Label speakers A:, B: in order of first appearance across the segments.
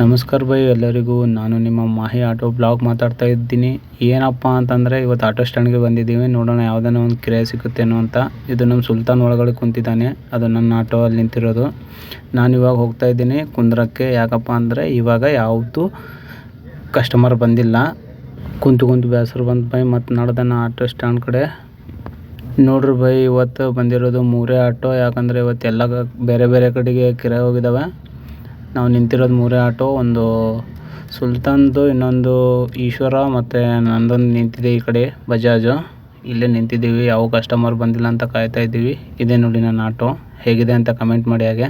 A: ನಮಸ್ಕಾರ ಬೈ ಎಲ್ಲರಿಗೂ. ನಾನು ನಿಮ್ಮ ಮಾಹಿ ಆಟೋ ಬ್ಲಾಗ್ ಮಾತಾಡ್ತಾ ಇದ್ದೀನಿ. ಏನಪ್ಪ ಅಂತಂದರೆ, ಇವತ್ತು ಆಟೋ ಸ್ಟ್ಯಾಂಡ್ಗೆ ಬಂದಿದ್ದೀವಿ. ನೋಡೋಣ ಯಾವುದನ್ನ ಒಂದು ಕಿರಾಯ ಸಿಗುತ್ತೇನೋ ಅಂತ ಇದು ನಮ್ಮ ಸುಲ್ತಾನ್ ಒಳಗಡೆ ಕುಂತಿದ್ದಾನೆ. ಅದು ನನ್ನ ಆಟೋ ಅಲ್ಲಿ ನಿಂತಿರೋದು. ನಾನು ಇವಾಗ ಹೋಗ್ತಾ ಇದ್ದೀನಿ. ಕುಂದ್ರಕ್ಕೆ ಯಾಕಪ್ಪ ಅಂದರೆ, ಇವಾಗ ಯಾವುದು ಕಸ್ಟಮರ್ ಬಂದಿಲ್ಲ. ಕುಂತು ಕುಂತು ಬೇಸರ ಬಂದು ಬೈ ಮತ್ತು ನಡ್ದನ ಆಟೋ ಸ್ಟ್ಯಾಂಡ್ ಕಡೆ. ನೋಡ್ರಿ ಬೈ ಇವತ್ತು ಬಂದಿರೋದು ಮೂರೇ ಆಟೋ. ಯಾಕಂದರೆ ಇವತ್ತೆಲ್ಲ ಬೇರೆ ಬೇರೆ ಕಡೆಗೆ ಕಿರಾಯ ಹೋಗಿದ್ದಾವೆ ನಾವು ನಿಂತಿರೋದು ಮೂರೇ ಆಟೋ, ಒಂದು ಸುಲ್ತಾನ್ದು, ಇನ್ನೊಂದು ಈಶ್ವರ ಮತ್ತು ನಂದೊಂದು ನಿಂತಿದೆ ಈ ಕಡೆ ಬಜಾಜು. ಇಲ್ಲೇ ನಿಂತಿದ್ದೀವಿ, ಯಾವ ಕಸ್ಟಮರ್ ಬಂದಿಲ್ಲ ಅಂತ ಕಾಯ್ತಾ ಇದ್ದೀವಿ. ಇದೇ ನೋಡಿ ನನ್ನ ಆಟೋ, ಹೇಗಿದೆ ಅಂತ ಕಮೆಂಟ್ ಮಾಡಿ ಹಾಗೆ.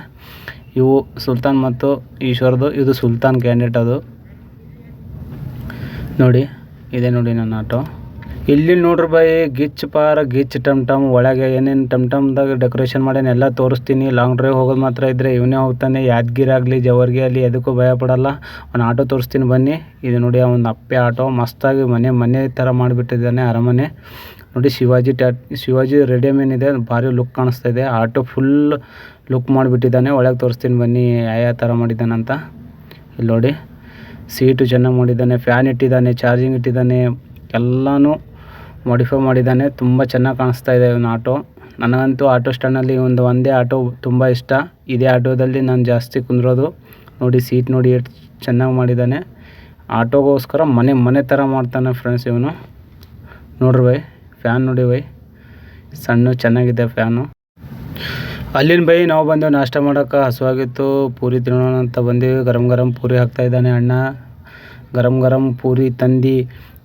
A: ಇವು ಸುಲ್ತಾನ್ ಮತ್ತು ಈಶ್ವರದು, ಇದು ಸುಲ್ತಾನ್ ಕ್ಯಾಂಡಿಡೇಟ್ ಅದು. ನೋಡಿ, ಇದೆ ನೋಡಿ ನನ್ನ ಆಟೋ. ಇಲ್ಲಿ ನೋಡ್ರಿ ಬಾಯಿ ಗಿಚ್ ಪಾರ ಗಿಚ್ ಟಮ್ ಟಮ್, ಒಳಗೆ ಏನೇನು ಟಮ್ ಟಮ್ದಾಗ ಡೆಕೋರೇಷನ್ ಮಾಡ್ಯಾನ ಎಲ್ಲ ತೋರಿಸ್ತೀನಿ. ಲಾಂಗ್ ಡ್ರೈವ್ ಹೋಗೋದು ಮಾತ್ರ ಇದ್ದರೆ ಇವನೇ ಹೋಗ್ತಾನೆ. ಯಾದಗಿರಿ ಆಗಲಿ, ಜವರ್ಗಿ ಆಗಲಿ, ಎದಕ್ಕೂ ಭಯ ಪಡಲ್ಲ. ಒಂದು ಆಟೋ ತೋರಿಸ್ತೀನಿ ಬನ್ನಿ. ಇದು ನೋಡಿ ಒಂದು ಅಪ್ಪೆ ಆಟೋ ಮಸ್ತಾಗಿ ಮನೆ ಮನೆ ಥರ ಮಾಡಿಬಿಟ್ಟಿದ್ದಾನೆ ಅರಮನೆ. ನೋಡಿ ಶಿವಾಜಿ ಟ್ಯಾಟ್ ಶಿವಾಜಿ ರೆಡಿಯಮ್ ಏನಿದೆ, ಭಾರಿ ಲುಕ್ ಕಾಣಿಸ್ತಾ ಇದೆ. ಆಟೋ ಫುಲ್ ಲುಕ್ ಮಾಡಿಬಿಟ್ಟಿದ್ದಾನೆ. ಒಳಗೆ ತೋರಿಸ್ತೀನಿ ಬನ್ನಿ, ಯಾವ ಥರ ಮಾಡಿದ್ದಾನಂತ. ಇಲ್ಲಿ ನೋಡಿ, ಸೀಟು ಚೆನ್ನಾಗಿ ಮಾಡಿದ್ದಾನೆ. ಫ್ಯಾನ್ ಇಟ್ಟಿದ್ದಾನೆ ಚಾರ್ಜಿಂಗ್ ಇಟ್ಟಿದ್ದಾನೆ. ಎಲ್ಲನೂ ಮಾಡಿಫೈ ಮಾಡಿದ್ದಾನೆ. ತುಂಬ ಚೆನ್ನಾಗಿ ಕಾಣಿಸ್ತಾ ಇದೆ ಇವನ ಆಟೋ. ನನಗಂತೂ ಆಟೋ ಸ್ಟ್ಯಾಂಡಲ್ಲಿ ಒಂದು ಒಂದೇ ಆಟೋ ತುಂಬ ಇಷ್ಟ. ಇದೇ ಆಟೋದಲ್ಲಿ ನಾನು ಜಾಸ್ತಿ ಕುಂದಿರೋದು. ನೋಡಿ ಸೀಟ್ ನೋಡಿ ಎಷ್ಟು ಚೆನ್ನಾಗಿ ಮಾಡಿದ್ದಾನೆ. ಆಟೋಗೋಸ್ಕರ ಮನೆ ಮನೆ ಥರ ಮಾಡ್ತಾನೆ ಫ್ರೆಂಡ್ಸ್ ಇವನು. ನೋಡ್ರಿ ಬೈ ಫ್ಯಾನ್ ನೋಡಿ ಬೈ. ಸಣ್ಣ, ಚೆನ್ನಾಗಿದೆ ಫ್ಯಾನು ಅಲ್ಲಿನ ಬೈ, ನಾವು ಬಂದು ನಾಷ್ಟ ಮಾಡೋಕ್ಕೆ ಹಸುವಾಗಿತ್ತು. ಪೂರಿ ತಿನ್ನೋಣ ಅಂತ ಬಂದೀವಿ. ಗರಂ ಗರಂ ಪೂರಿ ಹಾಕ್ತಾಯಿದ್ದಾನೆ ಅಣ್ಣ. ಗರಂ ಗರಂ ಪೂರಿ ತಂದು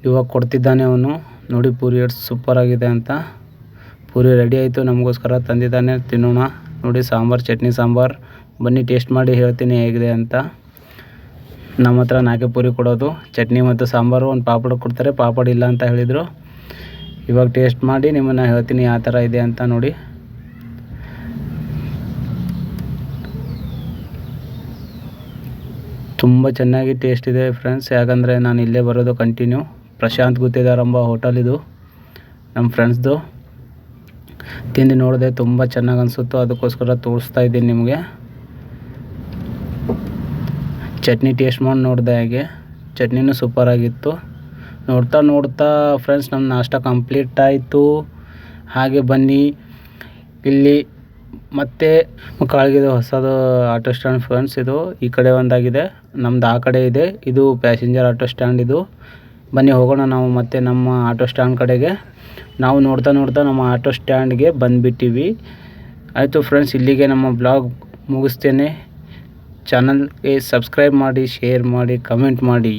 A: ಇವಾಗ ಕೊಡ್ತಿದ್ದಾನೆ ಅವನು. ನೋಡಿ ಪೂರಿ ಎಷ್ಟು ಸೂಪರ್ ಆಗಿದೆ ಅಂತ. ಪೂರಿ ರೆಡಿ ಆಯಿತು, ನಮಗೋಸ್ಕರ ತಂದಿದ್ದಾನೆ, ತಿನ್ನೋಣ. ನೋಡಿ, ಸಾಂಬಾರು, ಚಟ್ನಿ ಸಾಂಬಾರು. ಬನ್ನಿ ಟೇಸ್ಟ್ ಮಾಡಿ ಹೇಳ್ತೀನಿ ಹೇಗಿದೆ ಅಂತ. ನಮ್ಮ ಹತ್ರ ನಾಲ್ಕೆ ಪೂರಿ ಕೊಡೋದು? ಚಟ್ನಿ ಮತ್ತು ಸಾಂಬಾರು, ಒಂದು ಪಾಪಡ ಕೊಡ್ತಾರೆ, ಪಾಪಡ ಇಲ್ಲ ಅಂತ ಹೇಳಿದರು. ಇವಾಗ ಟೇಸ್ಟ್ ಮಾಡಿ ನಿಮ್ಮನ್ನು ಹೇಳ್ತೀನಿ ಯಾವ ಥರ ಇದೆ ಅಂತ ನೋಡಿ. ತುಂಬ ಚೆನ್ನಾಗಿ ಟೇಸ್ಟ್ ಇದೆ ಫ್ರೆಂಡ್ಸ್ ಯಾಕಂದರೆ ನಾನು ಇಲ್ಲೇ ಬರೋದು ಕಂಟಿನ್ಯೂ ಪ್ರಶಾಂತ್ ಗುತ್ತೇದಾರಂಬ ಹೋಟೆಲ್ ಇದು ನಮ್ಮ ಫ್ರೆಂಡ್ಸ್ದು ತಿಂದು ನೋಡಿದೆ ತುಂಬ ಚೆನ್ನಾಗಿ ಅನಿಸುತ್ತೋ, ಅದಕ್ಕೋಸ್ಕರ ತೋರಿಸ್ತಾ ಇದ್ದೀನಿ ನಿಮಗೆ. ಚಟ್ನಿ ಟೇಸ್ಟ್ ಮಾಡಿ ನೋಡಿದೆ ಹಾಗೆ. ಚಟ್ನಿನೂ ಸೂಪರಾಗಿತ್ತು ನೋಡ್ತಾ ನೋಡ್ತಾ ಫ್ರೆಂಡ್ಸ್ ನಮ್ಮ ನಾಷ್ಟ ಕಂಪ್ಲೀಟ್ ಆಯಿತು. ಹಾಗೆ ಬನ್ನಿ. ಇಲ್ಲಿ ಮತ್ತೆ ಕಾಳಗಿದೆ ಹೊಸದು ಆಟೋ ಸ್ಟ್ಯಾಂಡ್ ಫ್ರೆಂಡ್ಸ್ ಇದು, ಈ ಕಡೆ ಒಂದಾಗಿದೆ. ನಮ್ದು ಆ ಕಡೆ ಇದೆ. ಇದು ಪ್ಯಾಸೆಂಜರ್ ಆಟೋ ಸ್ಟ್ಯಾಂಡ್ ಇದು. ಬನ್ನಿ ಹೋಗೋಣ ನಾವು ಮತ್ತೆ ನಮ್ಮ ಆಟೋ ಸ್ಟ್ಯಾಂಡ್ ಕಡೆಗೆ. ನಾವು ನೋಡ್ತಾ ನೋಡ್ತಾ ನಮ್ಮ ಆಟೋ ಸ್ಟ್ಯಾಂಡ್ಗೆ ಬಂದುಬಿಟ್ಟಿವಿ. ಆಯಿತು ಫ್ರೆಂಡ್ಸ್ ಇಲ್ಲಿಗೆ ನಮ್ಮ ಬ್ಲಾಗ್ ಮುಗಿಸ್ತೇನೆ. ಚಾನಲ್ಗೆ ಸಬ್ಸ್ಕ್ರೈಬ್ ಮಾಡಿ ಶೇರ್ ಮಾಡಿ ಕಮೆಂಟ್ ಮಾಡಿ.